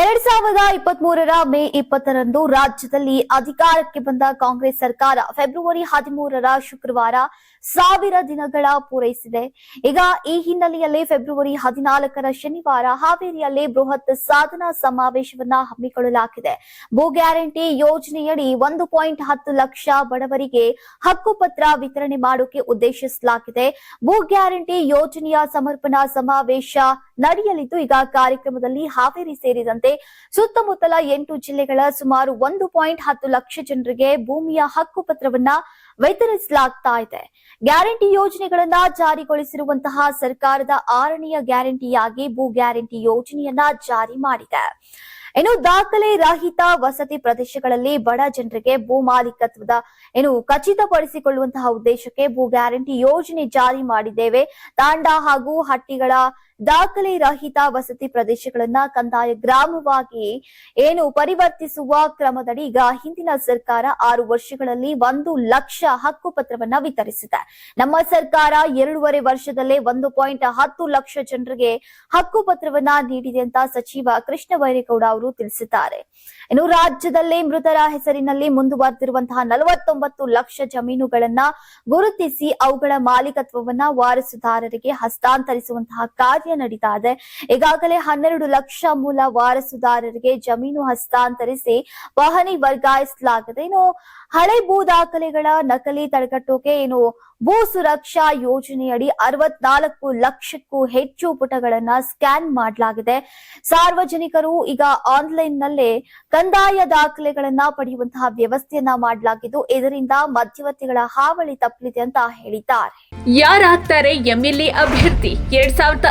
ಎರಡ್ ಸಾವಿರದ ಇಪ್ಪತ್ತ್ ಮೂರರ ಮೇ ಇಪ್ಪತ್ತರಂದು ರಾಜ್ಯದಲ್ಲಿ ಅಧಿಕಾರಕ್ಕೆ ಬಂದ ಕಾಂಗ್ರೆಸ್ ಸರ್ಕಾರ ಫೆಬ್ರವರಿ ಹದಿಮೂರರ ಶುಕ್ರವಾರ ಸಾವಿರ ದಿನಗಳ ಪೂರೈಸಿದೆ. ಈಗ ಈ ಹಿನ್ನೆಲೆಯಲ್ಲಿ ಫೆಬ್ರವರಿ ಹದಿನಾಲ್ಕರ ಶನಿವಾರ ಹಾವೇರಿಯಲ್ಲಿ ಬೃಹತ್ ಸಾಧನಾ ಸಮಾವೇಶವನ್ನ ಹಮ್ಮಿಕೊಳ್ಳಲಾಗಿದೆ. ಭೂ ಗ್ಯಾರಂಟಿ ಯೋಜನೆಯಡಿ ಒಂದು ಪಾಯಿಂಟ್ ಹತ್ತು ಲಕ್ಷ ಬಡವರಿಗೆ ಹಕ್ಕುಪತ್ರ ವಿತರಣೆ ಮಾಡೋಕೆ ಉದ್ದೇಶಿಸಲಾಗಿದೆ. ಭೂ ಗ್ಯಾರಂಟಿ ಯೋಜನೆಯ ಸಮರ್ಪಣಾ ಸಮಾವೇಶ ನಡೆಯಲಿದ್ದು, ಈಗ ಕಾರ್ಯಕ್ರಮದಲ್ಲಿ ಹಾವೇರಿ ಸೇರಿದಂತೆ ಸುತ್ತಮುತ್ತಲ ಎಂಟು ಜಿಲ್ಲೆಗಳ ಸುಮಾರು ಒಂದು ಪಾಯಿಂಟ್ ಹತ್ತು ಲಕ್ಷ ಜನರಿಗೆ ಭೂಮಿಯ ಹಕ್ಕುಪತ್ರವನ್ನ ವಿತರಿಸಲಾಗ್ತಾ ಇದೆ. ಗ್ಯಾರಂಟಿ ಯೋಜನೆಗಳನ್ನ ಜಾರಿಗೊಳಿಸಿರುವಂತಹ ಸರ್ಕಾರದ ಆರನೆಯ ಗ್ಯಾರಂಟಿಯಾಗಿ ಭೂ ಗ್ಯಾರಂಟಿ ಯೋಜನೆಯನ್ನ ಜಾರಿ ಮಾಡಿದೆ. ಇನ್ನು ದಾಖಲೆ ರಹಿತ ವಸತಿ ಪ್ರದೇಶಗಳಲ್ಲಿ ಬಡ ಜನರಿಗೆ ಭೂ ಮಾಲೀಕತ್ವದ ಏನು ಖಚಿತಪಡಿಸಿಕೊಳ್ಳುವಂತಹ ಉದ್ದೇಶಕ್ಕೆ ಭೂ ಗ್ಯಾರಂಟಿ ಯೋಜನೆ ಜಾರಿ ಮಾಡಿದ್ದೇವೆ. ತಾಂಡ ಹಾಗೂ ಹಟ್ಟಿಗಳ ದಾಖಲೆ ರಹಿತ ವಸತಿ ಪ್ರದೇಶಗಳನ್ನ ಕಂದಾಯ ಗ್ರಾಮವಾಗಿ ಏನು ಪರಿವರ್ತಿಸುವ ಕ್ರಮದಡಿ ಈಗ ಹಿಂದಿನ ಸರ್ಕಾರ ಆರು ವರ್ಷಗಳಲ್ಲಿ ಒಂದು ಲಕ್ಷ ಹಕ್ಕುಪತ್ರವನ್ನ ವಿತರಿಸಿದೆ. ನಮ್ಮ ಸರ್ಕಾರ ಎರಡೂವರೆ ವರ್ಷದಲ್ಲೇ ಒಂದು ಪಾಯಿಂಟ್ ಹತ್ತು ಲಕ್ಷ ಜನರಿಗೆ ಹಕ್ಕುಪತ್ರವನ್ನ ನೀಡಿದೆ ಅಂತ ಸಚಿವ ಕೃಷ್ಣ ಬೈರೇಗೌಡ ಅವರು ತಿಳಿಸಿದ್ದಾರೆ. ಇನ್ನು ರಾಜ್ಯದಲ್ಲಿ ಮೃತರ ಹೆಸರಿನಲ್ಲಿ ಮುಂದುವರೆದಿರುವಂತಹ ನಲವತ್ತೊಂಬತ್ತು ಲಕ್ಷ ಜಮೀನುಗಳನ್ನ ಗುರುತಿಸಿ ಅವುಗಳ ಮಾಲೀಕತ್ವವನ್ನ ವಾರಸುದಾರರಿಗೆ ಹಸ್ತಾಂತರಿಸುವಂತಹ ಕಾರ್ಯ ನಡೀತಾ ಇದೆ. ಈಗಾಗಲೇ ಹನ್ನೆರಡು ಲಕ್ಷ ಮೂಲ ವಾರಸುದಾರರಿಗೆ ಜಮೀನು ಹಸ್ತಾಂತರಿಸಿ ವಾಹನಿ ವರ್ಗಾಯಿಸಲಾಗಿದೆ. ಇನ್ನು ಹಳೆ ಭೂ ದಾಖಲೆಗಳ ನಕಲಿ ತಡೆಗಟ್ಟೋಕೆ ಏನು ಭೂ ಸುರಕ್ಷಾ ಯೋಜನೆಯಡಿ ಅರವತ್ನಾಲ್ಕು ಲಕ್ಷಕ್ಕೂ ಹೆಚ್ಚು ಪುಟಗಳನ್ನ ಸ್ಕ್ಯಾನ್ ಮಾಡಲಾಗಿದೆ. ಸಾರ್ವಜನಿಕರು ಈಗ ಆನ್ಲೈನ್ ನಲ್ಲೇ ಕಂದಾಯ ದಾಖಲೆಗಳನ್ನ ಪಡೆಯುವಂತಹ ವ್ಯವಸ್ಥೆಯನ್ನ ಮಾಡಲಾಗಿದ್ದು, ಇದರಿಂದ ಮಧ್ಯವರ್ತಿಗಳ ಹಾವಳಿ ತಪ್ಪಲಿದೆ ಅಂತ ಹೇಳಿದ್ದಾರೆ. ಯಾರಾಗ್ತಾರೆ ಎಂಎಲ್ಎ ಅಭ್ಯರ್ಥಿ? ಎರಡ್ ಸಾವಿರದ